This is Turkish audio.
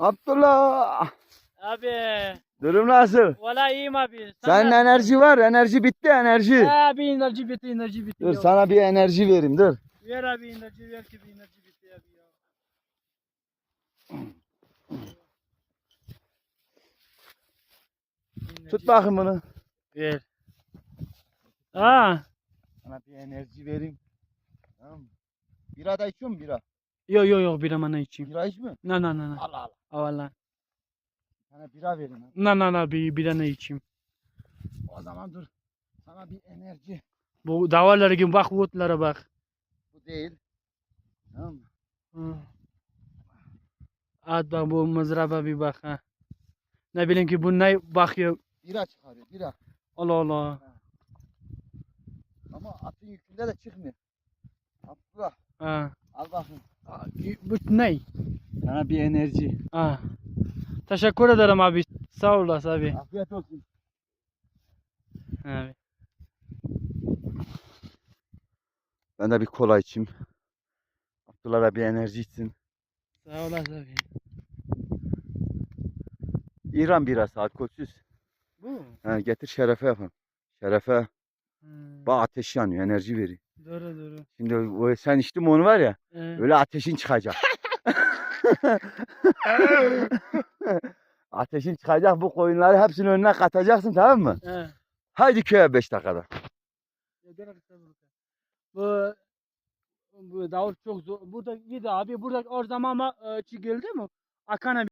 Abdullah. Abi. Durum nasıl? Valla iyiyim abi. Senin enerji var. Enerji bitti enerji. Abi enerji bitti enerji bitti. Dur ya. sana bir enerji vereyim dur. Ver abi enerji ver ki bir enerji bitti abi ya. Tut bakayım bunu. Ver. Aa. Sana bir enerji vereyim. Tamam mı? Bira da içiyor musun bira? Yok yok yok bir amana içeyim. Bira içmiyor musun? Na na na na. Allah Allah. Valla. Sana bira vereyim. ha. Na na na bir bir ana içeyim. O zaman dur. Sana bir enerji. Bu davalara gibi bak votlara bak. Bu değil. Tamam mı? Hı. At bak bu mızraba bir bak ha. Ne bileyim ki bu ne bakıyor. Bira çıkarıyor bira. Allah Allah. Ama atın yükünde de çıkmıyor. Abdullah Ha. al bakayım. Ne? Sana bir enerji. Ha. Teşekkür ederim abi. Sağ olasın abi. Afiyet olsun. Abi. Ben de bir kola içeyim. Abdullah da bir enerji içsin. Sağ olasın abi. İran birası alkolsüz. Bu. Ha, getir şerefe yapalım. Şerefe Hmm. bak ateş yanıyor enerji veriyor. Doğru doğru. Şimdi o, sen içtin onu var ya Ee, öyle ateşin çıkacak. ateşin çıkacak bu koyunları hepsini önüne katacaksın tamam mı? ee. Haydi köye 5 dakikada. Bu bu davul çok zor. Burada yedi abi. Burada o zaman ama e, çi geldi mi? Akana